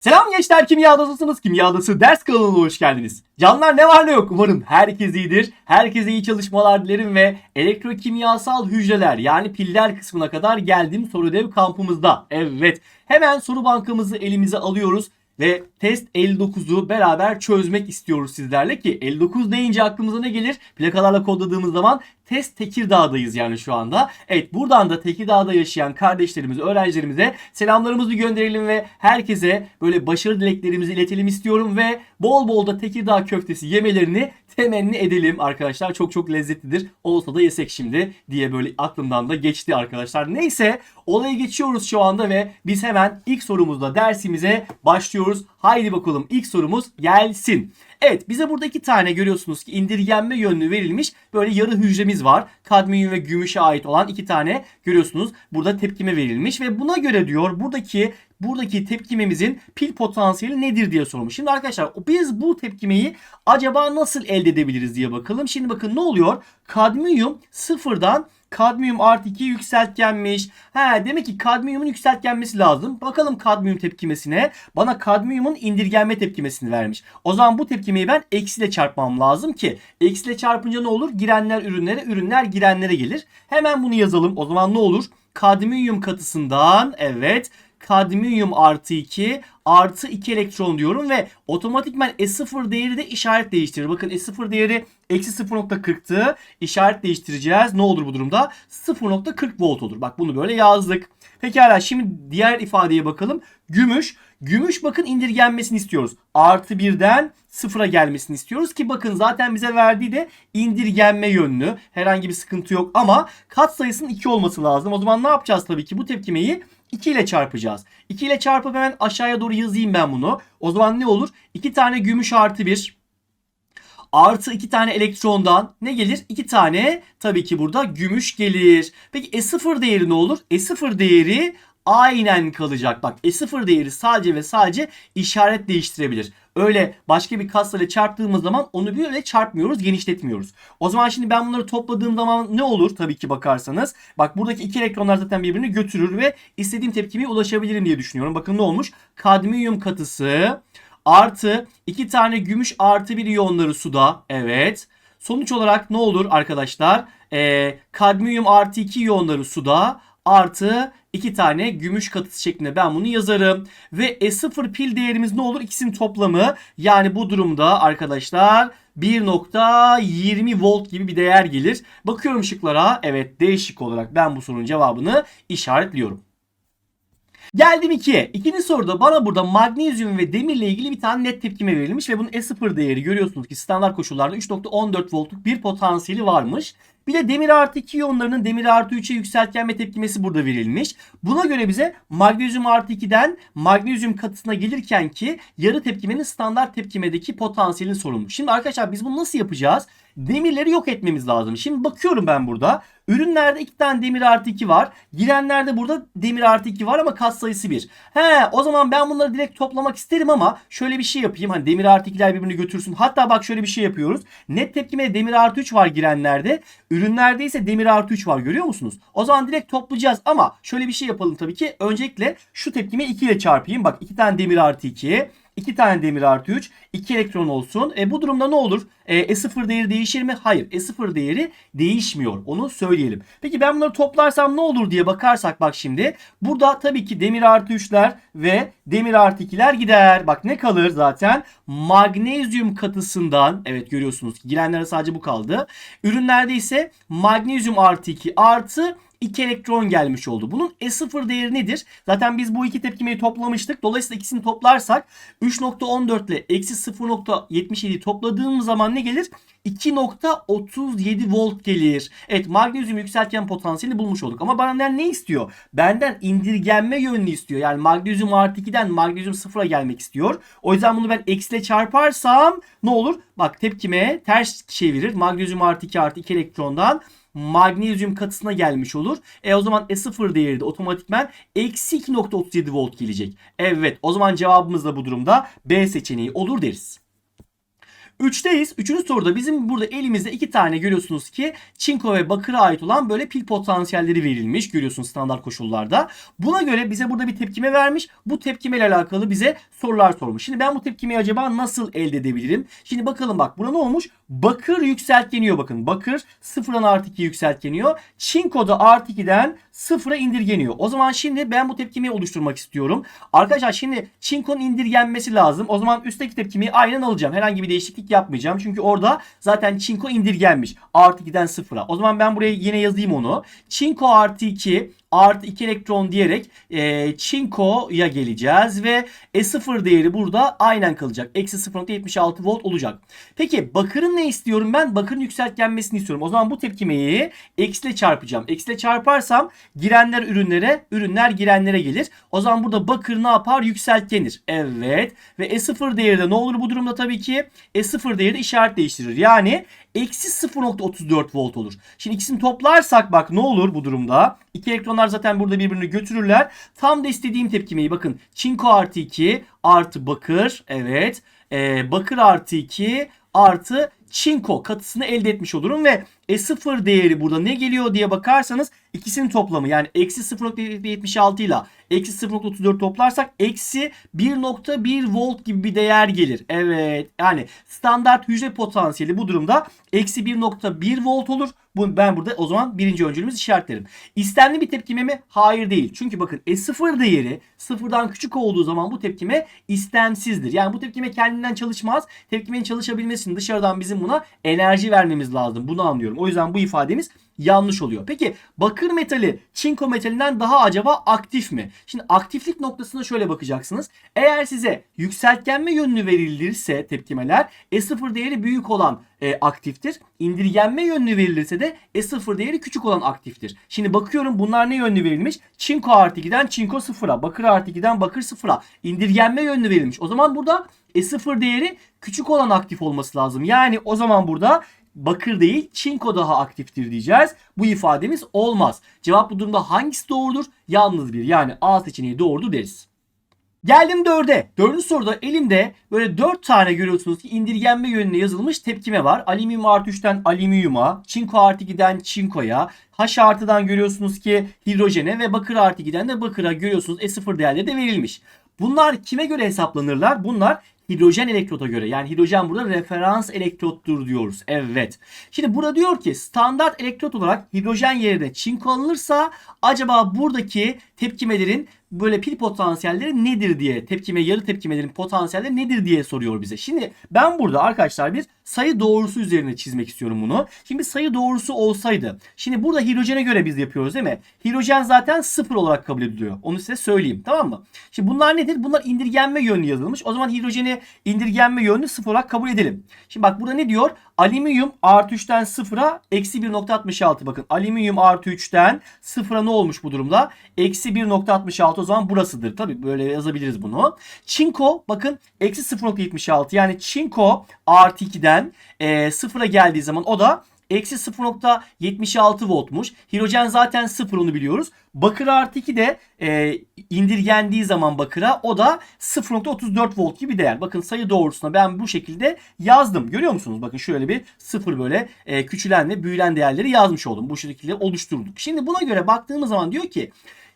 Selam gençler Kimya Adasısınız. Kimya Adası ders kanalına hoş geldiniz. Canlar ne var ne yok umarım herkes iyidir. Herkese iyi çalışmalar dilerim ve elektrokimyasal hücreler yani piller kısmına kadar geldim soru dev kampımızda. Evet hemen soru bankamızı elimize alıyoruz ve test 59'u beraber çözmek istiyoruz sizlerle ki 59 deyince aklımıza ne gelir? Plakalarla kodladığımız zaman test Tekirdağ'dayız yani şu anda. Evet buradan da Tekirdağ'da yaşayan kardeşlerimiz, öğrencilerimize selamlarımızı gönderelim ve herkese böyle başarı dileklerimizi iletelim istiyorum ve bol bol da Tekirdağ köftesi yemelerini temenni edelim arkadaşlar. Çok çok lezzetlidir. Olsa da yesek şimdi diye böyle aklımdan da geçti arkadaşlar. Neyse olaya geçiyoruz şu anda ve biz hemen ilk sorumuzla dersimize başlıyoruz. Haydi bakalım ilk sorumuz gelsin. Evet bize burada iki tane görüyorsunuz ki indirgenme yönlü verilmiş böyle yarı hücremiz var. Kadmiyum ve gümüşe ait olan iki tane görüyorsunuz burada tepkime verilmiş ve buna göre diyor buradaki buradaki tepkimemizin pil potansiyeli nedir diye sormuş. Şimdi arkadaşlar biz bu tepkimeyi acaba nasıl elde edebiliriz diye bakalım. Şimdi bakın ne oluyor? Kadmiyum sıfırdan kadmiyum artı 2 yükseltgenmiş. He demek ki kadmiyumun yükseltgenmesi lazım. Bakalım kadmiyum tepkimesine. Bana kadmiyumun indirgenme tepkimesini vermiş. O zaman bu tepkimeyi ben eksiyle çarpmam lazım ki. Eksiyle çarpınca ne olur? Girenler ürünlere, ürünler girenlere gelir. Hemen bunu yazalım. O zaman ne olur? Kadmiyum katısından evet kadmiyum artı 2 artı 2 elektron diyorum ve otomatikman S0 değeri de işaret değiştirir. Bakın S0 değeri eksi 0.40'tı. İşaret değiştireceğiz. Ne olur bu durumda? 0.40 volt olur. Bak bunu böyle yazdık. Pekala şimdi diğer ifadeye bakalım. Gümüş. Gümüş bakın indirgenmesini istiyoruz. Artı birden sıfıra gelmesini istiyoruz ki bakın zaten bize verdiği de indirgenme yönlü. Herhangi bir sıkıntı yok ama kat sayısının 2 olması lazım. O zaman ne yapacağız tabii ki bu tepkimeyi 2 ile çarpacağız. 2 ile çarpıp hemen aşağıya doğru yazayım ben bunu. O zaman ne olur? 2 tane gümüş artı 1 artı 2 tane elektrondan ne gelir? 2 tane tabii ki burada gümüş gelir. Peki E0 değeri ne olur? E0 değeri aynen kalacak. Bak E0 değeri sadece ve sadece işaret değiştirebilir. Öyle başka bir kasayla çarptığımız zaman onu böyle çarpmıyoruz, genişletmiyoruz. O zaman şimdi ben bunları topladığım zaman ne olur tabii ki bakarsanız. Bak buradaki iki elektronlar zaten birbirini götürür ve istediğim tepkimeye ulaşabilirim diye düşünüyorum. Bakın ne olmuş? Kadmiyum katısı artı iki tane gümüş artı bir iyonları suda. Evet. Sonuç olarak ne olur arkadaşlar? Ee, kadmiyum artı 2 iyonları suda artı 2 tane gümüş katısı şeklinde ben bunu yazarım. Ve E0 pil değerimiz ne olur? İkisinin toplamı. Yani bu durumda arkadaşlar 1.20 volt gibi bir değer gelir. Bakıyorum şıklara. Evet D şık olarak ben bu sorunun cevabını işaretliyorum. Geldim 2'ye. İkinci soruda bana burada magnezyum ve demirle ilgili bir tane net tepkime verilmiş ve bunun E0 değeri görüyorsunuz ki standart koşullarda 3.14 voltluk bir potansiyeli varmış. Bir de demir artı 2 iyonlarının demir artı 3'e yükseltgenme tepkimesi burada verilmiş. Buna göre bize magnezyum artı 2'den magnezyum katısına gelirken ki yarı tepkimenin standart tepkimedeki potansiyelini sorulmuş. Şimdi arkadaşlar biz bunu nasıl yapacağız? Demirleri yok etmemiz lazım. Şimdi bakıyorum ben burada. Ürünlerde iki tane demir artı 2 var. Girenlerde burada demir artı 2 var ama kat sayısı 1. He o zaman ben bunları direkt toplamak isterim ama şöyle bir şey yapayım. Hani demir artı 2'ler birbirini götürsün. Hatta bak şöyle bir şey yapıyoruz. Net tepkime demir artı 3 var girenlerde. Ürünlerde ise demir artı 3 var görüyor musunuz? O zaman direkt toplayacağız ama şöyle bir şey yapalım tabii ki. Öncelikle şu tepkime 2 ile çarpayım. Bak 2 tane demir artı 2. 2 tane demir artı 3. 2 elektron olsun. E, bu durumda ne olur? E, E0 değeri değişir mi? Hayır. E0 değeri değişmiyor. Onu söyleyelim. Peki ben bunları toplarsam ne olur diye bakarsak bak şimdi. Burada tabii ki demir artı 3'ler ve demir artı 2'ler gider. Bak ne kalır zaten? Magnezyum katısından evet görüyorsunuz ki girenlere sadece bu kaldı. Ürünlerde ise magnezyum artı 2 artı 2 elektron gelmiş oldu. Bunun E0 değeri nedir? Zaten biz bu iki tepkimeyi toplamıştık. Dolayısıyla ikisini toplarsak 3.14 ile eksi 0.77 topladığımız zaman ne gelir? 2.37 volt gelir. Evet magnezyum yükseltgen potansiyelini bulmuş olduk. Ama benden ne istiyor? Benden indirgenme yönünü istiyor. Yani magnezyum artı 2'den magnezyum 0'a gelmek istiyor. O yüzden bunu ben eksiyle çarparsam ne olur? Bak tepkime ters çevirir. Magnezyum artı 2 artı 2 elektrondan magnezyum katısına gelmiş olur. E o zaman E0 değeri de otomatikmen eksi 2.37 volt gelecek. Evet o zaman cevabımız da bu durumda B seçeneği olur deriz. 3'teyiz. Üçüncü soruda bizim burada elimizde iki tane görüyorsunuz ki çinko ve bakıra ait olan böyle pil potansiyelleri verilmiş. Görüyorsunuz standart koşullarda. Buna göre bize burada bir tepkime vermiş. Bu tepkimeyle alakalı bize sorular sormuş. Şimdi ben bu tepkimeyi acaba nasıl elde edebilirim? Şimdi bakalım bak burada ne olmuş? Bakır yükseltleniyor bakın. Bakır sıfırdan artı 2 yükseltleniyor. Çinko da artı 2'den sıfıra indirgeniyor. O zaman şimdi ben bu tepkimeyi oluşturmak istiyorum. Arkadaşlar şimdi çinkonun indirgenmesi lazım. O zaman üstteki tepkimeyi aynen alacağım. Herhangi bir değişiklik yapmayacağım. Çünkü orada zaten çinko indirgenmiş. Artı 2'den sıfıra. O zaman ben buraya yine yazayım onu. Çinko artı 2 artı 2 elektron diyerek e, çinkoya geleceğiz ve E0 değeri burada aynen kalacak. Eksi 0.76 volt olacak. Peki bakırın ne istiyorum ben? Bakırın yükseltgenmesini istiyorum. O zaman bu tepkimeyi eksiyle çarpacağım. Eksiyle çarparsam girenler ürünlere, ürünler girenlere gelir. O zaman burada bakır ne yapar? Yükseltgenir. Evet. Ve E0 değeri de ne olur bu durumda tabii ki? E0 değeri de işaret değiştirir. Yani eksi 0.34 volt olur. Şimdi ikisini toplarsak bak ne olur bu durumda? İki elektronlar zaten burada birbirini götürürler. Tam da istediğim tepkimeyi bakın. Çinko artı 2 artı bakır. Evet. Ee, bakır artı 2 artı çinko katısını elde etmiş olurum ve E0 değeri burada ne geliyor diye bakarsanız ikisinin toplamı yani eksi 0.76 ile eksi 0.34 toplarsak eksi 1.1 volt gibi bir değer gelir. Evet yani standart hücre potansiyeli bu durumda eksi 1.1 volt olur. Bu, ben burada o zaman birinci öncülümüz işaretlerim. İstemli bir tepkime mi? Hayır değil. Çünkü bakın E0 değeri sıfırdan küçük olduğu zaman bu tepkime istemsizdir. Yani bu tepkime kendinden çalışmaz. Tepkimenin çalışabilmesi için dışarıdan bizim buna enerji vermemiz lazım. Bunu anlıyorum. O yüzden bu ifademiz yanlış oluyor. Peki bakır metali çinko metalinden daha acaba aktif mi? Şimdi aktiflik noktasına şöyle bakacaksınız. Eğer size yükseltgenme yönlü verilirse tepkimeler E0 değeri büyük olan e, aktiftir. İndirgenme yönlü verilirse de E0 değeri küçük olan aktiftir. Şimdi bakıyorum bunlar ne yönlü verilmiş? Çinko artı 2'den çinko 0'a, bakır artı 2'den bakır 0'a. İndirgenme yönlü verilmiş. O zaman burada E0 değeri küçük olan aktif olması lazım. Yani o zaman burada bakır değil çinko daha aktiftir diyeceğiz. Bu ifademiz olmaz. Cevap bu durumda hangisi doğrudur? Yalnız bir yani A seçeneği doğrudur deriz. Geldim 4'e. Dördüncü soruda elimde böyle 4 tane görüyorsunuz ki indirgenme yönüne yazılmış tepkime var. Alüminyum artı 3'ten alüminyuma, çinko artı 2'den çinkoya, H artıdan görüyorsunuz ki hidrojene ve bakır artı 2'den de bakıra görüyorsunuz E0 değerleri de verilmiş. Bunlar kime göre hesaplanırlar? Bunlar hidrojen elektrota göre. Yani hidrojen burada referans elektrottur diyoruz. Evet. Şimdi burada diyor ki standart elektrot olarak hidrojen yerine çinko alınırsa acaba buradaki tepkimelerin böyle pil potansiyelleri nedir diye tepkime yarı tepkimelerin potansiyelleri nedir diye soruyor bize. Şimdi ben burada arkadaşlar bir sayı doğrusu üzerine çizmek istiyorum bunu. Şimdi sayı doğrusu olsaydı. Şimdi burada hidrojene göre biz yapıyoruz değil mi? Hidrojen zaten sıfır olarak kabul ediliyor. Onu size söyleyeyim tamam mı? Şimdi bunlar nedir? Bunlar indirgenme yönlü yazılmış. O zaman hidrojeni indirgenme yönlü sıfır olarak kabul edelim. Şimdi bak burada ne diyor? Alüminyum artı 3'ten sıfıra eksi 1.66 bakın. Alüminyum artı 3'ten sıfıra ne olmuş bu durumda? Eksi 1.66 o zaman burasıdır. Tabi böyle yazabiliriz bunu. Çinko bakın eksi 0.76 yani çinko artı 2'den e, sıfıra geldiği zaman o da eksi 0.76 voltmuş. Hidrojen zaten sıfır onu biliyoruz. Bakır artı 2 de e, indirgendiği zaman bakıra o da 0.34 volt gibi değer. Bakın sayı doğrusuna ben bu şekilde yazdım. Görüyor musunuz? Bakın şöyle bir sıfır böyle e, küçülen ve büyülen değerleri yazmış oldum. Bu şekilde oluşturduk. Şimdi buna göre baktığımız zaman diyor ki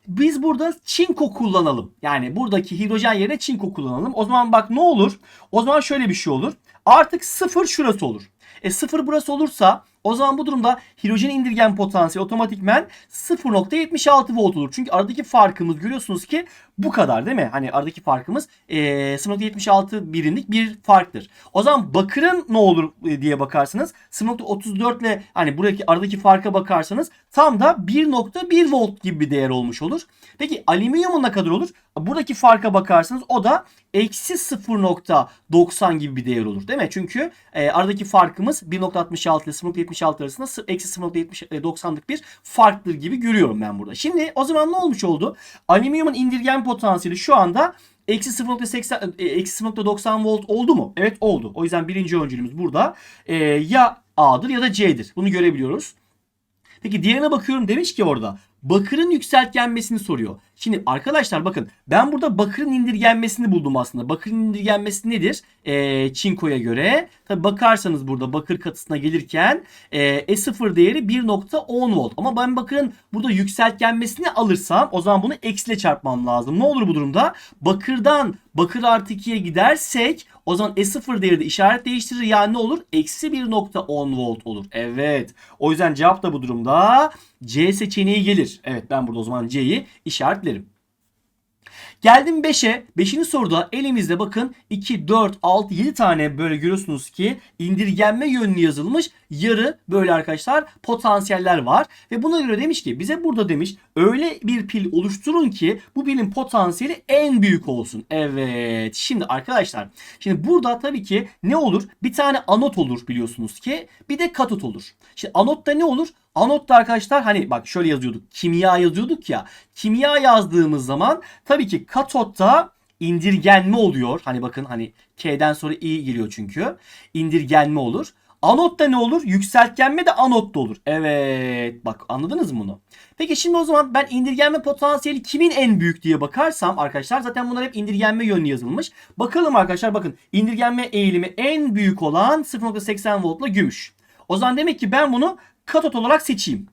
biz burada çinko kullanalım. Yani buradaki hidrojen yerine çinko kullanalım. O zaman bak ne olur? O zaman şöyle bir şey olur. Artık sıfır şurası olur. E sıfır burası olursa o zaman bu durumda hidrojen indirgen potansiyeli otomatikmen 0.76 volt olur. Çünkü aradaki farkımız görüyorsunuz ki bu kadar değil mi? Hani aradaki farkımız e, 0.76 birimlik bir farktır. O zaman bakırın ne olur e, diye bakarsanız 0.34 ile hani buradaki aradaki farka bakarsanız tam da 1.1 volt gibi bir değer olmuş olur. Peki alüminyumun ne kadar olur? Buradaki farka bakarsanız o da eksi 0.90 gibi bir değer olur değil mi? Çünkü e, aradaki farkımız 1.66 ile 0.76 arasında eksi 0.90'lık bir farktır gibi görüyorum ben burada. Şimdi o zaman ne olmuş oldu? Alüminyumun indirgen potansiyeli şu anda eksi 0.80 e, eksi 0.90 volt oldu mu? Evet oldu. O yüzden birinci öncülümüz burada e, ya A'dır ya da C'dir. Bunu görebiliyoruz. Peki diğerine bakıyorum demiş ki orada bakırın yükseltgenmesini soruyor. Şimdi arkadaşlar bakın ben burada bakırın indirgenmesini buldum aslında. Bakırın indirgenmesi nedir? Ee, çinkoya göre. Tabi bakarsanız burada bakır katısına gelirken e, E0 değeri 1.10 volt. Ama ben bakırın burada yükseltgenmesini alırsam o zaman bunu eksiyle çarpmam lazım. Ne olur bu durumda? Bakırdan bakır artı 2'ye gidersek o zaman E0 değeri de işaret değiştirir. Yani ne olur? Eksi 1.10 volt olur. Evet. O yüzden cevap da bu durumda C seçeneği gelir. Evet ben burada o zaman C'yi işaretlerim. Geldim 5'e. 5. soruda elimizde bakın 2, 4, 6, 7 tane böyle görüyorsunuz ki indirgenme yönlü yazılmış yarı böyle arkadaşlar potansiyeller var. Ve buna göre demiş ki bize burada demiş öyle bir pil oluşturun ki bu pilin potansiyeli en büyük olsun. Evet şimdi arkadaşlar şimdi burada tabii ki ne olur? Bir tane anot olur biliyorsunuz ki bir de katot olur. Şimdi anotta ne olur? Anotta arkadaşlar hani bak şöyle yazıyorduk. Kimya yazıyorduk ya. Kimya yazdığımız zaman tabii ki katotta indirgenme oluyor. Hani bakın hani K'den sonra I geliyor çünkü. İndirgenme olur. Anotta ne olur? Yükseltgenme de anotta olur. Evet bak anladınız mı bunu? Peki şimdi o zaman ben indirgenme potansiyeli kimin en büyük diye bakarsam arkadaşlar zaten bunlar hep indirgenme yönlü yazılmış. Bakalım arkadaşlar bakın indirgenme eğilimi en büyük olan 0.80 voltla gümüş. O zaman demek ki ben bunu katot olarak seçeyim.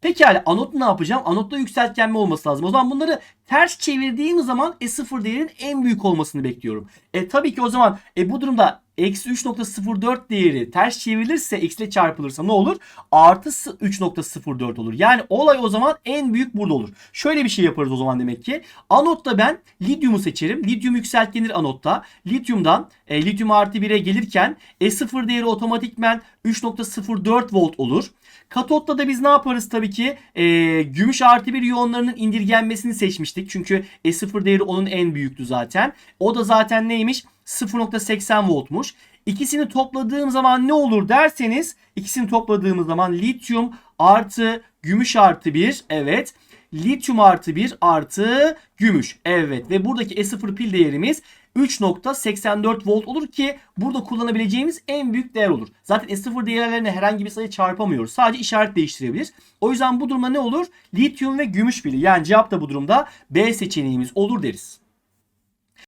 Pekala anot ne yapacağım? Anotta yükseltgenme olması lazım. O zaman bunları ters çevirdiğim zaman E0 değerinin en büyük olmasını bekliyorum. E tabii ki o zaman e, bu durumda eksi 3.04 değeri ters çevrilirse eksiyle çarpılırsa ne olur? Artı 3.04 olur. Yani olay o zaman en büyük burada olur. Şöyle bir şey yaparız o zaman demek ki. Anotta ben lityumu seçerim. Lityum yükseltgenir anotta. Lityumdan e, lityum artı 1'e gelirken E0 değeri otomatikmen 3.04 volt olur. Katotta da biz ne yaparız tabii ki? E, gümüş artı bir iyonlarının indirgenmesini seçmiştik. Çünkü E0 değeri onun en büyüktü zaten. O da zaten neymiş? 0.80 voltmuş. İkisini topladığım zaman ne olur derseniz ikisini topladığımız zaman lityum artı gümüş artı 1 evet. Lityum artı 1 artı gümüş. Evet ve buradaki E0 pil değerimiz 3.84 volt olur ki burada kullanabileceğimiz en büyük değer olur. Zaten S0 değerlerine herhangi bir sayı çarpamıyoruz. Sadece işaret değiştirebiliriz. O yüzden bu durumda ne olur? Lityum ve gümüş pili. Yani cevap da bu durumda B seçeneğimiz olur deriz.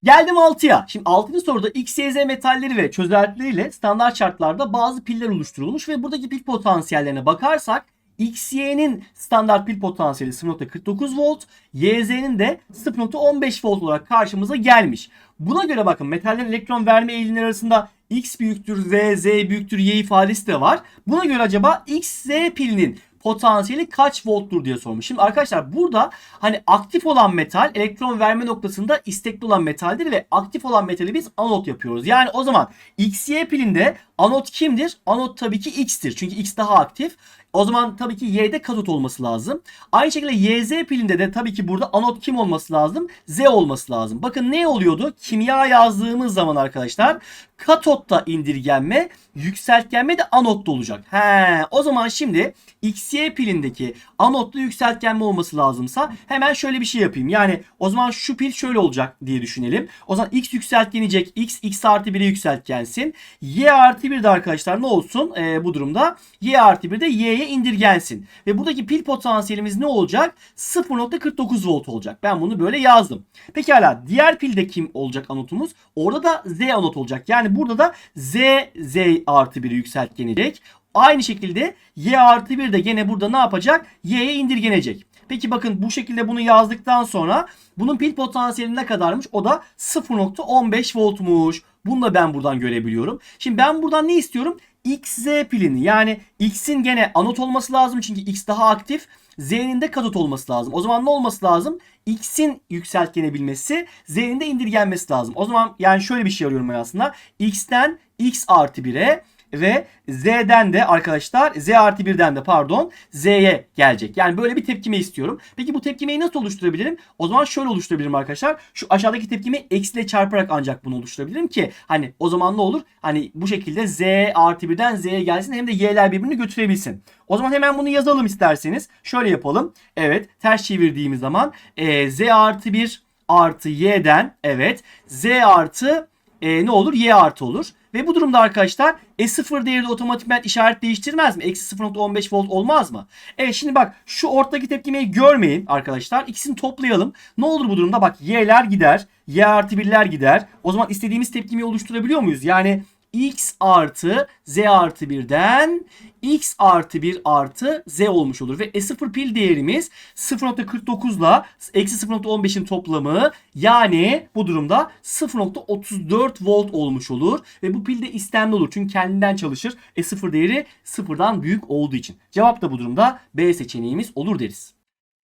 Geldim 6'ya. Şimdi 6. soruda X, Y, Z metalleri ve çözeltileriyle standart şartlarda bazı piller oluşturulmuş ve buradaki pil potansiyellerine bakarsak XY'nin standart pil potansiyeli 0.49 volt, YZ'nin de 0.15 volt olarak karşımıza gelmiş. Buna göre bakın metallerin elektron verme eğilimleri arasında X büyüktür V, Z büyüktür Y ifadesi de var. Buna göre acaba XZ pilinin potansiyeli kaç volttur diye sormuş. Şimdi arkadaşlar burada hani aktif olan metal elektron verme noktasında istekli olan metaldir ve aktif olan metali biz anot yapıyoruz. Yani o zaman XY pilinde anot kimdir? Anot tabii ki X'tir. Çünkü X daha aktif. O zaman tabii ki Y'de katot olması lazım. Aynı şekilde YZ pilinde de tabii ki burada anot kim olması lazım? Z olması lazım. Bakın ne oluyordu? Kimya yazdığımız zaman arkadaşlar katotta indirgenme, yükseltgenme de anotta olacak. He, o zaman şimdi XY pilindeki anotlu yükseltgenme olması lazımsa hemen şöyle bir şey yapayım. Yani o zaman şu pil şöyle olacak diye düşünelim. O zaman X yükseltgenecek. X, X artı 1'e yükseltgensin. Y artı 1 de arkadaşlar ne olsun e, bu durumda? Y artı 1 de Y'ye indirgensin. Ve buradaki pil potansiyelimiz ne olacak? 0.49 volt olacak. Ben bunu böyle yazdım. Pekala diğer pilde kim olacak anotumuz? Orada da Z anot olacak. Yani burada da Z, Z artı 1'i yükseltgenecek. Aynı şekilde Y artı 1 de gene burada ne yapacak? Y'ye indirgenecek. Peki bakın bu şekilde bunu yazdıktan sonra bunun pil potansiyeli ne kadarmış? O da 0.15 voltmuş. Bunu da ben buradan görebiliyorum. Şimdi ben buradan ne istiyorum? XZ pilini yani X'in gene anot olması lazım çünkü X daha aktif. Z'nin de katot olması lazım. O zaman ne olması lazım? X'in yükseltgenebilmesi, Z'nin de indirgenmesi lazım. O zaman yani şöyle bir şey arıyorum ben aslında. X'ten X artı 1'e ve Z'den de arkadaşlar Z artı 1'den de pardon Z'ye gelecek. Yani böyle bir tepkime istiyorum. Peki bu tepkimeyi nasıl oluşturabilirim? O zaman şöyle oluşturabilirim arkadaşlar. Şu aşağıdaki tepkimi eksiyle çarparak ancak bunu oluşturabilirim ki hani o zaman ne olur? Hani bu şekilde Z artı 1'den Z'ye gelsin hem de Y'ler birbirini götürebilsin. O zaman hemen bunu yazalım isterseniz. Şöyle yapalım. Evet ters çevirdiğimiz zaman e, Z artı 1 artı Y'den evet Z artı e, ne olur? Y artı olur. Ve bu durumda arkadaşlar E0 değeri de otomatikman işaret değiştirmez mi? Eksi 0.15 volt olmaz mı? Evet şimdi bak şu ortadaki tepkimeyi görmeyin arkadaşlar. İkisini toplayalım. Ne olur bu durumda? Bak y'ler gider. Y artı 1'ler gider. O zaman istediğimiz tepkimeyi oluşturabiliyor muyuz? Yani x artı z artı 1'den x artı 1 artı z olmuş olur. Ve E0 pil değerimiz 0.49 ile eksi 0.15'in toplamı yani bu durumda 0.34 volt olmuş olur. Ve bu pil de istemli olur. Çünkü kendinden çalışır. E0 değeri sıfırdan büyük olduğu için. Cevap da bu durumda B seçeneğimiz olur deriz.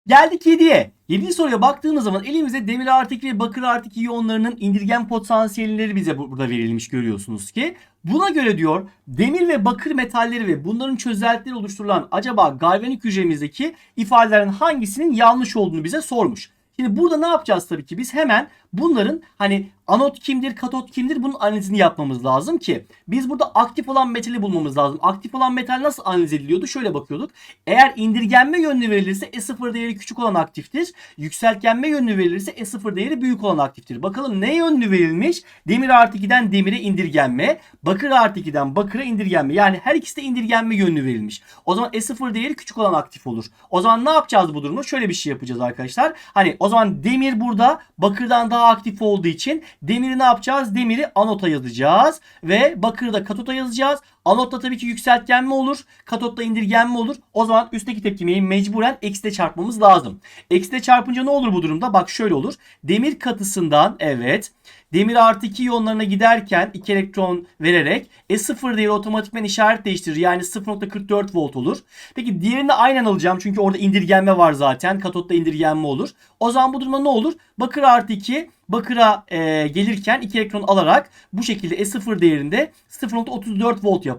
Geldik 7'ye. 7. soruya baktığımız zaman elimizde demir artı 2 ve bakır artı 2 iyonlarının indirgen potansiyelleri bize bu- burada verilmiş görüyorsunuz ki. Buna göre diyor demir ve bakır metalleri ve bunların çözeltileri oluşturulan acaba galvanik hücremizdeki ifadelerin hangisinin yanlış olduğunu bize sormuş. Şimdi burada ne yapacağız tabii ki biz hemen bunların hani anot kimdir, katot kimdir bunun analizini yapmamız lazım ki biz burada aktif olan metali bulmamız lazım. Aktif olan metal nasıl analiz ediliyordu? Şöyle bakıyorduk. Eğer indirgenme yönlü verilirse E0 değeri küçük olan aktiftir. Yükseltgenme yönlü verilirse E0 değeri büyük olan aktiftir. Bakalım ne yönlü verilmiş? Demir artı 2'den demire indirgenme, bakır artı 2'den bakıra indirgenme. Yani her ikisi de indirgenme yönlü verilmiş. O zaman E0 değeri küçük olan aktif olur. O zaman ne yapacağız bu durumda? Şöyle bir şey yapacağız arkadaşlar. Hani o zaman demir burada bakırdan daha aktif olduğu için demiri ne yapacağız? Demiri anota yazacağız ve bakırı da katota yazacağız. Anotta tabii ki yükseltgenme olur. Katotta indirgenme olur. O zaman üstteki tepkimeyi mecburen eksiyle çarpmamız lazım. Eksiyle çarpınca ne olur bu durumda? Bak şöyle olur. Demir katısından evet demir artı 2 iyonlarına giderken 2 elektron vererek E0 değeri otomatikman işaret değiştirir. Yani 0.44 volt olur. Peki diğerini aynen alacağım. Çünkü orada indirgenme var zaten. Katotta indirgenme olur. O zaman bu durumda ne olur? Bakır artı 2 bakıra e, gelirken 2 elektron alarak bu şekilde E0 değerinde 0.34 volt yapar.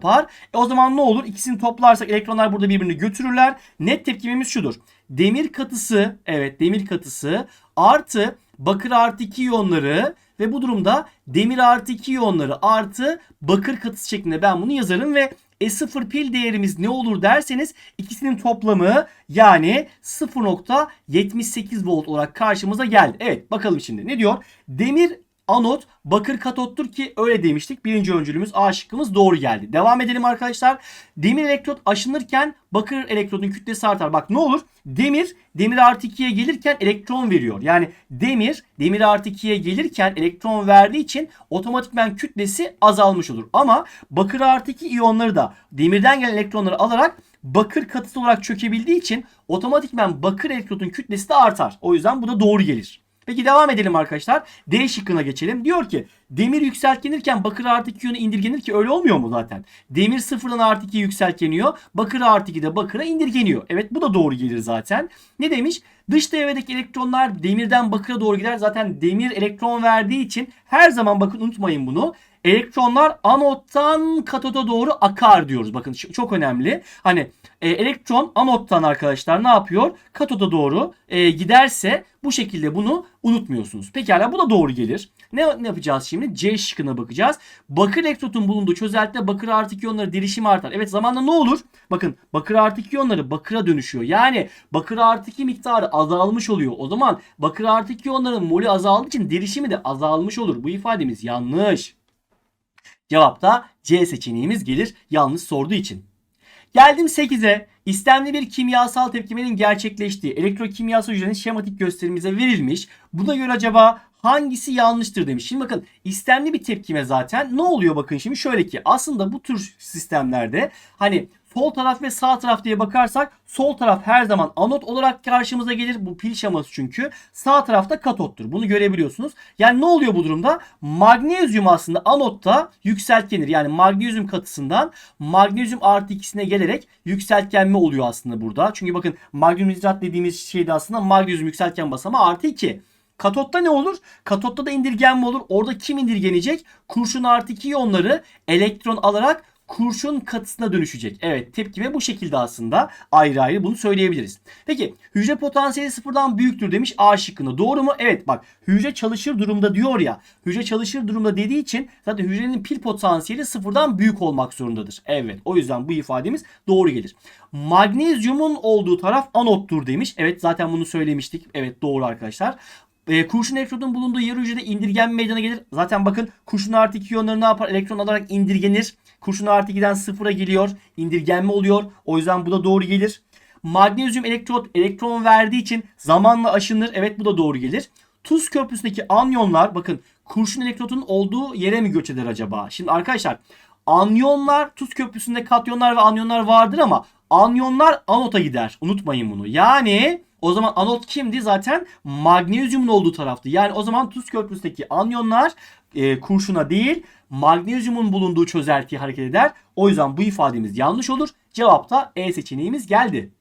E o zaman ne olur? İkisini toplarsak elektronlar burada birbirini götürürler. Net tepkimimiz şudur. Demir katısı evet demir katısı artı bakır artı 2 iyonları ve bu durumda demir artı 2 iyonları artı bakır katısı şeklinde ben bunu yazarım ve E0 pil değerimiz ne olur derseniz ikisinin toplamı yani 0.78 volt olarak karşımıza geldi. Evet bakalım şimdi ne diyor? Demir anot bakır katottur ki öyle demiştik. Birinci öncülümüz A şıkkımız doğru geldi. Devam edelim arkadaşlar. Demir elektrot aşınırken bakır elektrodun kütlesi artar. Bak ne olur? Demir demir artı 2'ye gelirken elektron veriyor. Yani demir demir artı 2'ye gelirken elektron verdiği için otomatikman kütlesi azalmış olur. Ama bakır artı 2 iyonları da demirden gelen elektronları alarak bakır katısı olarak çökebildiği için otomatikman bakır elektrodun kütlesi de artar. O yüzden bu da doğru gelir. Peki devam edelim arkadaşlar. D şıkkına geçelim. Diyor ki demir yükseltgenirken bakır artı 2 yönü indirgenir ki öyle olmuyor mu zaten? Demir sıfırdan artı 2 yükseltgeniyor. Bakır artı 2 de bakıra indirgeniyor. Evet bu da doğru gelir zaten. Ne demiş? Dış devredeki elektronlar demirden bakıra doğru gider. Zaten demir elektron verdiği için her zaman bakın unutmayın bunu. Elektronlar anottan katoda doğru akar diyoruz. Bakın çok önemli. Hani e, elektron anottan arkadaşlar ne yapıyor? Katoda doğru e, giderse bu şekilde bunu unutmuyorsunuz. Pekala bu da doğru gelir. Ne, ne yapacağız şimdi? C şıkkına bakacağız. Bakır elektrodun bulunduğu çözeltide bakır artı iyonları derişimi artar. Evet zamanla ne olur? Bakın bakır artı iyonları bakıra dönüşüyor. Yani bakır artı 2 miktarı azalmış oluyor. O zaman bakır artı iyonların molü azaldığı için derişimi de azalmış olur. Bu ifademiz yanlış. Cevapta C seçeneğimiz gelir yanlış sorduğu için. Geldim 8'e. İstemli bir kimyasal tepkimenin gerçekleştiği elektrokimyasal hücrenin şematik gösterimize verilmiş. Buna göre acaba hangisi yanlıştır demiş. Şimdi bakın istemli bir tepkime zaten ne oluyor bakın şimdi şöyle ki aslında bu tür sistemlerde hani sol taraf ve sağ taraf diye bakarsak sol taraf her zaman anot olarak karşımıza gelir. Bu pil şeması çünkü. Sağ tarafta katottur. Bunu görebiliyorsunuz. Yani ne oluyor bu durumda? Magnezyum aslında anotta yükseltgenir. Yani magnezyum katısından magnezyum artı ikisine gelerek yükseltgenme oluyor aslında burada. Çünkü bakın magnezyum hidrat dediğimiz şeyde aslında magnezyum yükseltgen basamağı artı 2. Katotta ne olur? Katotta da indirgenme olur. Orada kim indirgenecek? Kurşun artı 2 iyonları elektron alarak kurşun katısına dönüşecek. Evet tepkime bu şekilde aslında ayrı ayrı bunu söyleyebiliriz. Peki hücre potansiyeli sıfırdan büyüktür demiş A şıkkında. Doğru mu? Evet bak hücre çalışır durumda diyor ya. Hücre çalışır durumda dediği için zaten hücrenin pil potansiyeli sıfırdan büyük olmak zorundadır. Evet o yüzden bu ifademiz doğru gelir. Magnezyumun olduğu taraf anottur demiş. Evet zaten bunu söylemiştik. Evet doğru arkadaşlar. E, kurşun elektrodun bulunduğu yarı hücrede indirgenme meydana gelir. Zaten bakın kurşun artı 2 iyonları ne yapar? Elektron alarak indirgenir. Kurşun artı 2'den sıfıra geliyor. İndirgenme oluyor. O yüzden bu da doğru gelir. Magnezyum elektrot elektron verdiği için zamanla aşınır. Evet bu da doğru gelir. Tuz köprüsündeki anyonlar bakın kurşun elektrotun olduğu yere mi göç eder acaba? Şimdi arkadaşlar anyonlar tuz köprüsünde katyonlar ve anyonlar vardır ama anyonlar anota gider. Unutmayın bunu. Yani o zaman anot kimdi? Zaten magnezyumun olduğu taraftı. Yani o zaman tuz köprüsündeki anyonlar e, kurşuna değil magnezyumun bulunduğu çözeltiye hareket eder. O yüzden bu ifademiz yanlış olur. Cevapta E seçeneğimiz geldi.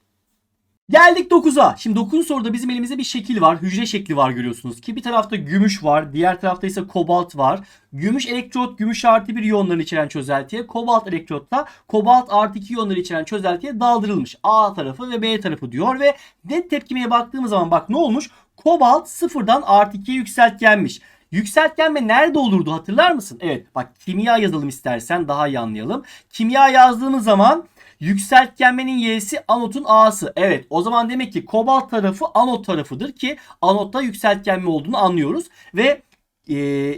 Geldik 9'a. Şimdi 9. soruda bizim elimizde bir şekil var. Hücre şekli var görüyorsunuz ki. Bir tarafta gümüş var. Diğer tarafta ise kobalt var. Gümüş elektrot gümüş artı bir iyonları içeren çözeltiye. Kobalt elektrotta kobalt artı 2 iyonları içeren çözeltiye daldırılmış. A tarafı ve B tarafı diyor ve net tepkimeye baktığımız zaman bak ne olmuş? Kobalt sıfırdan artı 2'ye yükseltgenmiş. Yükseltgenme nerede olurdu hatırlar mısın? Evet bak kimya yazalım istersen daha iyi anlayalım. Kimya yazdığımız zaman Yükseltgenmenin y'si anotun a'sı. Evet o zaman demek ki kobalt tarafı anot tarafıdır ki anotta yükseltgenme olduğunu anlıyoruz. Ve e,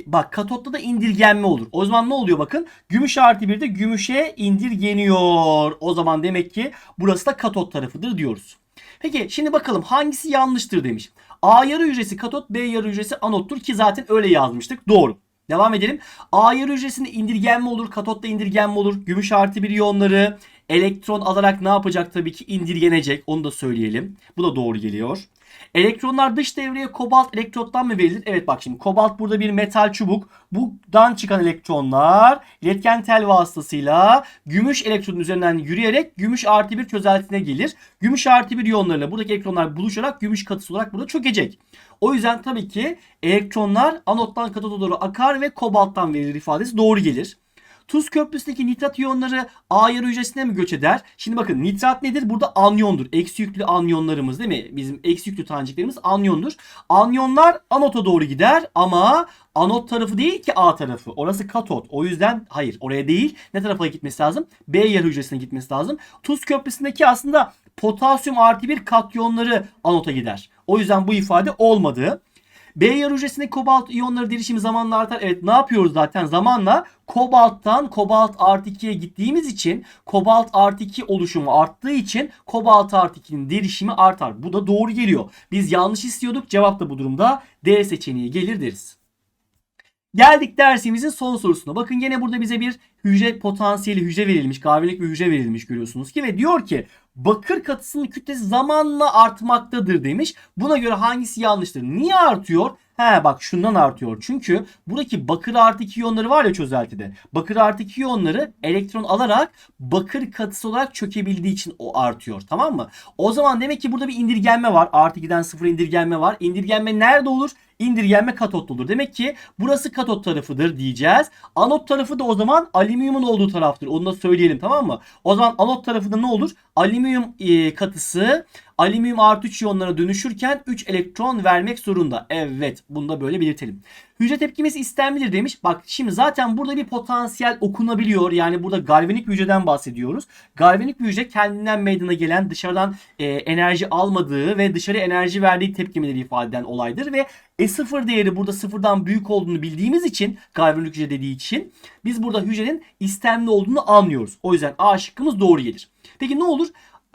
bak katotta da indirgenme olur. O zaman ne oluyor bakın. Gümüş artı 1'de gümüşe indirgeniyor. O zaman demek ki burası da katot tarafıdır diyoruz. Peki şimdi bakalım hangisi yanlıştır demiş. A yarı hücresi katot, B yarı hücresi anottur ki zaten öyle yazmıştık. Doğru. Devam edelim. A yarı hücresinde indirgenme olur, katotta indirgenme olur. Gümüş artı bir iyonları elektron alarak ne yapacak tabii ki indirgenecek. Onu da söyleyelim. Bu da doğru geliyor. Elektronlar dış devreye kobalt elektrottan mı verilir? Evet bak şimdi kobalt burada bir metal çubuk. Buradan çıkan elektronlar iletken tel vasıtasıyla gümüş elektronun üzerinden yürüyerek gümüş artı bir çözeltisine gelir. Gümüş artı bir iyonlarıyla buradaki elektronlar buluşarak gümüş katısı olarak burada çökecek. O yüzden tabii ki elektronlar anottan katota doğru akar ve kobalttan verilir ifadesi doğru gelir. Tuz köprüsündeki nitrat iyonları A yarı hücresine mi göç eder? Şimdi bakın nitrat nedir? Burada anyondur. Eksi yüklü anyonlarımız değil mi? Bizim eksi yüklü taneciklerimiz anyondur. Anyonlar anota doğru gider ama anot tarafı değil ki A tarafı. Orası katot. O yüzden hayır oraya değil. Ne tarafa gitmesi lazım? B yarı hücresine gitmesi lazım. Tuz köprüsündeki aslında potasyum artı bir katyonları anota gider. O yüzden bu ifade olmadı. B yarı hücresindeki kobalt iyonları derişimi zamanla artar. Evet ne yapıyoruz zaten zamanla kobalttan kobalt artı 2'ye gittiğimiz için kobalt artı 2 oluşumu arttığı için kobalt artı 2'nin derişimi artar. Bu da doğru geliyor. Biz yanlış istiyorduk. Cevap da bu durumda D seçeneği gelir deriz. Geldik dersimizin son sorusuna. Bakın yine burada bize bir hücre potansiyeli hücre verilmiş. Galvanik bir hücre verilmiş görüyorsunuz ki ve diyor ki bakır katısının kütlesi zamanla artmaktadır demiş. Buna göre hangisi yanlıştır? Niye artıyor? He bak şundan artıyor. Çünkü buradaki bakır artı 2 iyonları var ya çözeltide. Bakır artı 2 iyonları elektron alarak bakır katısı olarak çökebildiği için o artıyor. Tamam mı? O zaman demek ki burada bir indirgenme var. Artı 2'den 0 indirgenme var. İndirgenme nerede olur? İndirgenme katotta olur. Demek ki burası katot tarafıdır diyeceğiz. Anot tarafı da o zaman alüminyumun olduğu taraftır. Onu da söyleyelim tamam mı? O zaman anot tarafında ne olur? Alüminyum e, katısı alüminyum artı 3 iyonlara dönüşürken 3 elektron vermek zorunda. Evet bunu da böyle belirtelim. Hücre tepkimesi istemlidir demiş. Bak şimdi zaten burada bir potansiyel okunabiliyor. Yani burada galvanik bir hücreden bahsediyoruz. Galvanik bir hücre kendinden meydana gelen dışarıdan e, enerji almadığı ve dışarı enerji verdiği tepkimeleri ifade eden olaydır. Ve E0 değeri burada sıfırdan büyük olduğunu bildiğimiz için galvanik hücre dediği için biz burada hücrenin istemli olduğunu anlıyoruz. O yüzden A şıkkımız doğru gelir. Peki ne olur?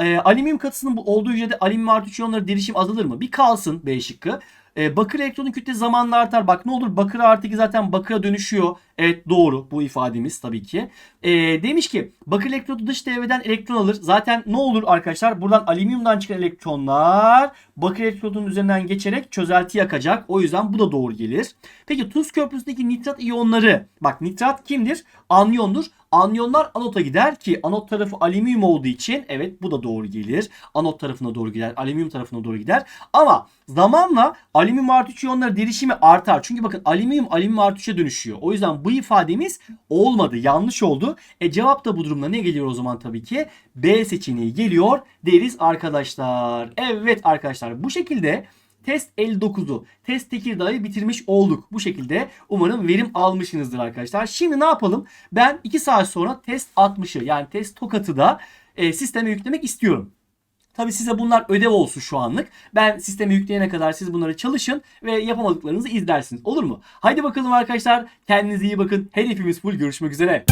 E, alüminyum katısının olduğu hücrede alüminyum artı 3 iyonları derişim azalır mı? Bir kalsın B şıkkı. E, bakır elektronun kütlesi zamanla artar. Bak ne olur bakır artı 2 zaten bakıra dönüşüyor. Evet doğru bu ifademiz tabii ki. E, demiş ki bakır elektrodu dış devreden elektron alır. Zaten ne olur arkadaşlar? Buradan alüminyumdan çıkan elektronlar bakır elektrodunun üzerinden geçerek çözelti yakacak. O yüzden bu da doğru gelir. Peki tuz köprüsündeki nitrat iyonları. Bak nitrat kimdir? Anyondur. Anyonlar anota gider ki anot tarafı alüminyum olduğu için evet bu da doğru gelir. Anot tarafına doğru gider. Alüminyum tarafına doğru gider. Ama zamanla alüminyum artı 3 iyonları derişimi artar. Çünkü bakın alüminyum alüminyum artı 3'e dönüşüyor. O yüzden bu ifademiz olmadı. Yanlış oldu. E cevap da bu durumda ne geliyor o zaman tabii ki? B seçeneği geliyor deriz arkadaşlar. Evet arkadaşlar bu şekilde Test 59'u, test Tekirdağ'ı bitirmiş olduk. Bu şekilde umarım verim almışsınızdır arkadaşlar. Şimdi ne yapalım? Ben 2 saat sonra test 60'ı yani test tokatı da e, sisteme yüklemek istiyorum. Tabi size bunlar ödev olsun şu anlık. Ben sisteme yükleyene kadar siz bunları çalışın ve yapamadıklarınızı izlersiniz. Olur mu? Haydi bakalım arkadaşlar. Kendinize iyi bakın. Hedefimiz full. Görüşmek üzere.